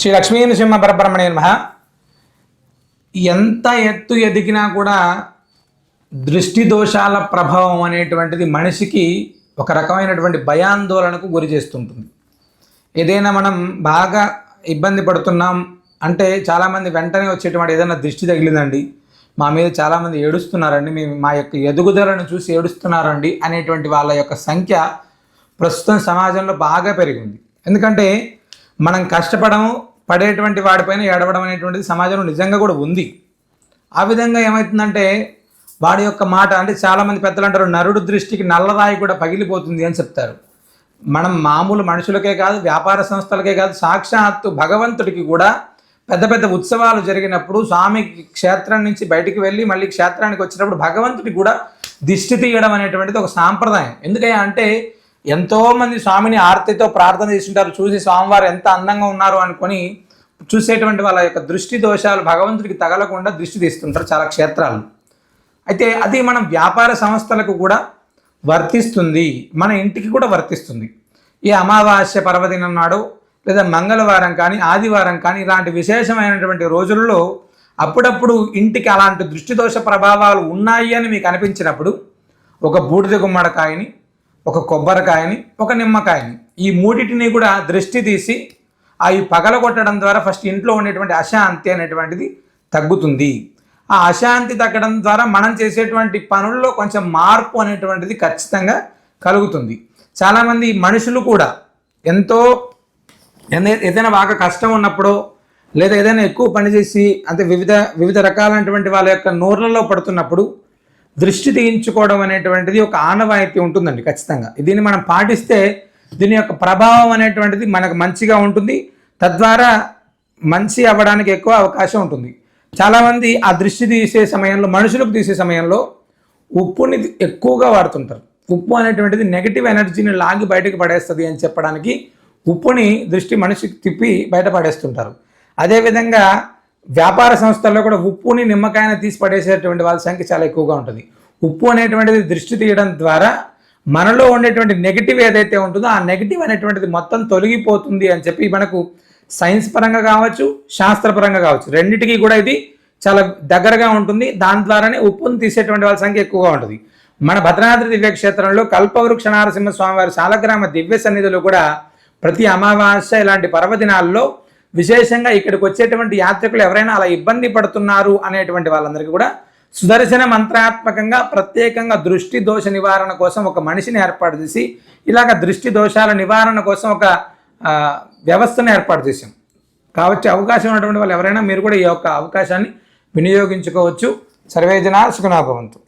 శ్రీ లక్ష్మీ నృసింహ పరబ్రహ్మణే నమ. ఎంత ఎత్తు ఎదిగినా కూడా దృష్టి దోషాల ప్రభావం అనేటువంటిది మనిషికి ఒక రకమైనటువంటి భయాందోళనకు గురి చేస్తుంటుంది. ఏదైనా మనం బాగా ఇబ్బంది పడుతున్నాం అంటే చాలామంది వెంటనే వచ్చేటువంటి ఏదైనా దృష్టి తగిలిందండి మా మీద చాలామంది ఏడుస్తున్నారండి మేము మా యొక్క ఎదుగుదలను చూసి ఏడుస్తున్నారండి అనేటువంటి వాళ్ళ యొక్క సంఖ్య ప్రస్తుతం సమాజంలో బాగా పెరిగింది. ఎందుకంటే మనం కష్టపడము పడేటువంటి వాడిపైన ఏడవడం అనేటువంటిది సమాజంలో నిజంగా కూడా ఉంది. ఆ విధంగా ఏమవుతుందంటే వాడి యొక్క మాట అంటే చాలామంది పెద్దలు అంటారు నరుడు దృష్టికి నల్లరాయి కూడా పగిలిపోతుంది అని చెప్తారు. మనం మామూలు మనుషులకే కాదు వ్యాపార సంస్థలకే కాదు సాక్షాత్తు భగవంతుడికి కూడా పెద్ద పెద్ద ఉత్సవాలు జరిగినప్పుడు స్వామి క్షేత్రం నుంచి బయటికి వెళ్ళి మళ్ళీ క్షేత్రానికి వచ్చినప్పుడు భగవంతుడికి కూడా దిష్టి తీయడం అనేటువంటిది ఒక సాంప్రదాయం. ఎందుకంటే అంటే ఎంతోమంది స్వామిని ఆర్తితో ప్రార్థన చేస్తుంటారు. చూసి స్వామివారు ఎంత అందంగా ఉన్నారు అనుకొని చూసేటువంటి వాళ్ళ యొక్క దృష్టి దోషాలు భగవంతుడికి తగలకుండా దృష్టి తీస్తుంటారు చాలా క్షేత్రాలు. అయితే అది మనం వ్యాపార సంస్థలకు కూడా వర్తిస్తుంది. మన ఇంటికి కూడా వర్తిస్తుంది. ఈ అమావాస్య పర్వదినం నాడు లేదా మంగళవారం కానీ ఆదివారం కానీ ఇలాంటి విశేషమైనటువంటి రోజుల్లో అప్పుడప్పుడు ఇంటికి అలాంటి దృష్టి దోష ప్రభావాలు ఉన్నాయి అని మీకు అనిపించినప్పుడు ఒక బూడిద గుమ్మడికాయని ఒక కొబ్బరికాయని ఒక నిమ్మకాయని. ఈ మూడిటిని కూడా దృష్టి తీసి అవి పగలగొట్టడం ద్వారా ఫస్ట్ ఇంట్లో ఉండేటువంటి అశాంతి అనేటువంటిది తగ్గుతుంది. ఆ అశాంతి తగ్గడం ద్వారా మనం చేసేటువంటి పనుల్లో కొంచెం మార్పు అనేటువంటిది ఖచ్చితంగా కలుగుతుంది. చాలామంది మనుషులు కూడా ఎంతో ఏదైనా బాగా కష్టం ఉన్నప్పుడు లేదా ఏదైనా ఎక్కువ పనిచేసి అంటే వివిధ వివిధ రకాలైనటువంటి వాళ్ళ యొక్క నూర్లలో పడుతున్నప్పుడు దృష్టి తీయించుకోవడం అనేటువంటిది ఒక ఆనవాయితీ ఉంటుందండి ఖచ్చితంగా. దీన్ని మనం పాటిస్తే దీని యొక్క ప్రభావం అనేటువంటిది మనకు మంచిగా ఉంటుంది. తద్వారా మంచి అవ్వడానికి ఎక్కువ అవకాశం ఉంటుంది. చాలామంది ఆ దృష్టి తీసే సమయంలో మనుషులకు తీసే సమయంలో ఉప్పుని ఎక్కువగా వాడుతుంటారు. ఉప్పు అనేటువంటిది నెగిటివ్ ఎనర్జీని లాగి బయటకు పడేస్తుంది అని చెప్పడానికి ఉప్పుని దృష్టి మనిషికి తిప్పి బయట పడేస్తుంటారు. అదేవిధంగా వ్యాపార సంస్థల్లో కూడా ఉప్పుని నిమ్మకాయన తీసి పడేసేటువంటి వాళ్ళ సంఖ్య చాలా ఎక్కువగా ఉంటుంది. ఉప్పు అనేటువంటిది దృష్టి తీయడం ద్వారా మనలో ఉండేటువంటి నెగిటివ్ ఏదైతే ఉంటుందో ఆ నెగిటివ్ అనేటువంటిది మొత్తం తొలగిపోతుంది అని చెప్పి మనకు సైన్స్ పరంగా కావచ్చు శాస్త్రపరంగా కావచ్చు రెండింటికి కూడా ఇది చాలా దగ్గరగా ఉంటుంది. దాని ద్వారానే ఉప్పును తీసేటువంటి వాళ్ళ సంఖ్య ఎక్కువగా ఉంటుంది. మన భద్రాద్రి దివ్యక్షేత్రంలో కల్పవృక్ష నారసింహ స్వామివారి శాలగ్రామ దివ్య సన్నిధిలో కూడా ప్రతి అమావాస్య ఇలాంటి పర్వదినాల్లో విశేషంగా ఇక్కడికి వచ్చేటువంటి యాత్రికులు ఎవరైనా అలా ఇబ్బంది పడుతున్నారు అనేటువంటి వాళ్ళందరికీ కూడా సుదర్శన మంత్రాత్మకంగా ప్రత్యేకంగా దృష్టి దోష నివారణ కోసం ఒక మనిషిని ఏర్పాటు చేసి ఇలాగ దృష్టి దోషాల నివారణ కోసం ఒక వ్యవస్థను ఏర్పాటు చేసాం కావచ్చు అవకాశం ఉన్నటువంటి వాళ్ళు ఎవరైనా మీరు కూడా ఈ యొక్క అవకాశాన్ని వినియోగించుకోవచ్చు. సర్వేజన సుఖనాభవంతు